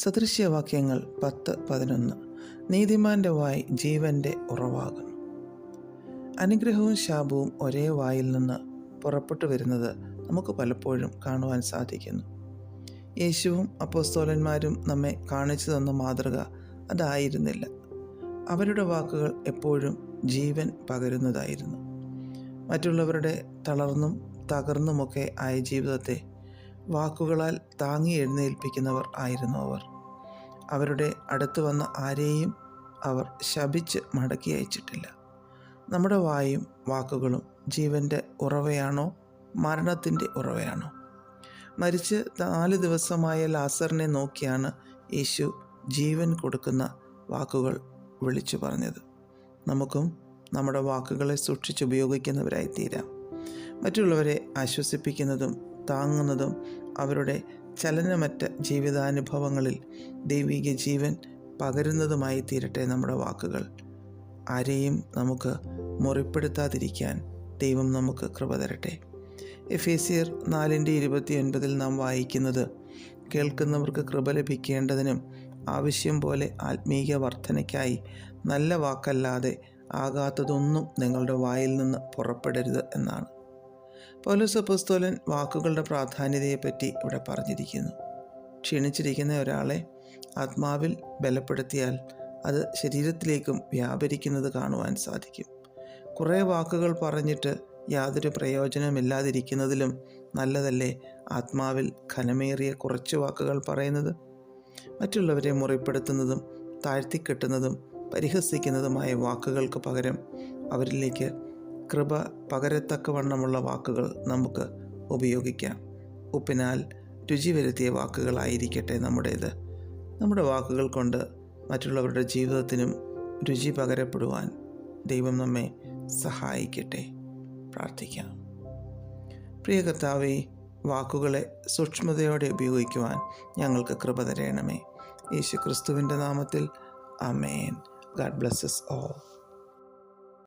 സദൃശ്യവാക്യങ്ങൾ പത്ത് പതിനൊന്ന്. നീതിമാന്റെ വായ് ജീവന്റെ ഉറവാകുന്നു അനുഗ്രഹവും ശാപവും ഒരേ വായിൽ നിന്ന് പുറപ്പെട്ടു വരുന്നത് നമുക്ക് പലപ്പോഴും കാണുവാൻ സാധിക്കുന്നു. യേശുവും അപ്പോസ്തോലന്മാരും നമ്മെ കാണിച്ചു തന്ന മാതൃക അതായിരുന്നില്ല. അവരുടെ വാക്കുകൾ എപ്പോഴും ജീവൻ പകരുന്നതായിരുന്നു. മറ്റുള്ളവരുടെ തളർന്നും തകർന്നുമൊക്കെ ആയ ജീവിതത്തെ വാക്കുകളാൽ താങ്ങി എഴുന്നേൽപ്പിക്കുന്നവർ ആയിരുന്നു അവർ. അവരുടെ അടുത്ത് വന്ന ആരെയും അവർ ശപിച്ച് മടക്കി അയച്ചിട്ടില്ല. നമ്മുടെ വായും വാക്കുകളും ജീവന്റെ ഉറവയാണോ? മരണത്തിന്റെ ഉറവയാണോ? മരിച്ച് നാല് ദിവസമായ ലാസറിനെ നോക്കിയാണ് യേശു ജീവൻ കൊടുക്കുന്ന വാക്കുകൾ വിളിച്ചു പറഞ്ഞത്. നമുക്കും നമ്മുടെ വാക്കുകളെ സൂക്ഷിച്ചുപയോഗിക്കുന്നവരായി തീരാം മറ്റുള്ളവരെ ആശ്വസിപ്പിക്കുന്നതും താങ്ങുന്നതും അവരുടെ ചലനമറ്റ ജീവിതാനുഭവങ്ങളിൽ ദൈവിക ജീവൻ പകരുന്നതുമായി തീരട്ടെ നമ്മുടെ വാക്കുകൾ. ആരെയും നമുക്ക് മുറിപ്പെടുത്താതിരിക്കാൻ ദൈവം നമുക്ക് കൃപ തരട്ടെ. എഫ് എ സിയർ നാലിന്റെ ഇരുപത്തിയൊൻപതിൽ നാം വായിക്കുന്നത് കേൾക്കുന്നവർക്ക് കൃപ ലഭിക്കേണ്ടതിനും ആവശ്യം പോലെ ആത്മീയ വർധനയ്ക്കായി നല്ല വാക്കല്ലാതെ ആകാത്തതൊന്നും നിങ്ങളുടെ വായിൽ നിന്ന് പുറപ്പെടരുത് എന്നാണ്. പൗലോസ് അപ്പോസ്തോലൻ വാക്കുകളുടെ പ്രാധാന്യതയെപ്പറ്റി ഇവിടെ പറഞ്ഞിരിക്കുന്നു. ക്ഷീണിച്ചിരിക്കുന്ന ഒരാളെ ആത്മാവിൽ ബലപ്പെടുത്തിയാൽ അത് ശരീരത്തിലേക്കും വ്യാപരിക്കുന്നത് കാണുവാൻ സാധിക്കും. കുറേ വാക്കുകൾ പറഞ്ഞിട്ട് യാതൊരു പ്രയോജനമില്ലാതിരിക്കുന്നതിലും നല്ലതല്ലേ ആത്മാവിൽ ഘനമേറിയ കുറച്ച് വാക്കുകൾ പറയുന്നത്? മറ്റുള്ളവരെ മുറിപ്പെടുത്തുന്നതും താഴ്ത്തിക്കെട്ടുന്നതും പരിഹസിക്കുന്നതുമായ വാക്കുകൾക്ക് പകരം അവരിലേക്ക് കൃപ പകരത്തക്കവണ്ണമുള്ള വാക്കുകൾ നമുക്ക് ഉപയോഗിക്കാം. ഉപ്പിനാൽ രുചി വരുത്തിയ വാക്കുകളായിരിക്കട്ടെ നമ്മുടേത്. നമ്മുടെ വാക്കുകൾ കൊണ്ട് മറ്റുള്ളവരുടെ ജീവിതത്തിനും രുചി പകരപ്പെടുവാൻ ദൈവം നമ്മെ സഹായിക്കട്ടെ. പ്രാർത്ഥിക്കാം. പ്രിയ കർത്താവെ വാക്കുകളെ സൂക്ഷ്മതയോടെ ഉപയോഗിക്കുവാൻ ഞങ്ങൾക്ക് കൃപ തരയണമേ യേശു ക്രിസ്തുവിന്റെ നാമത്തിൽ. Amen God blesses all.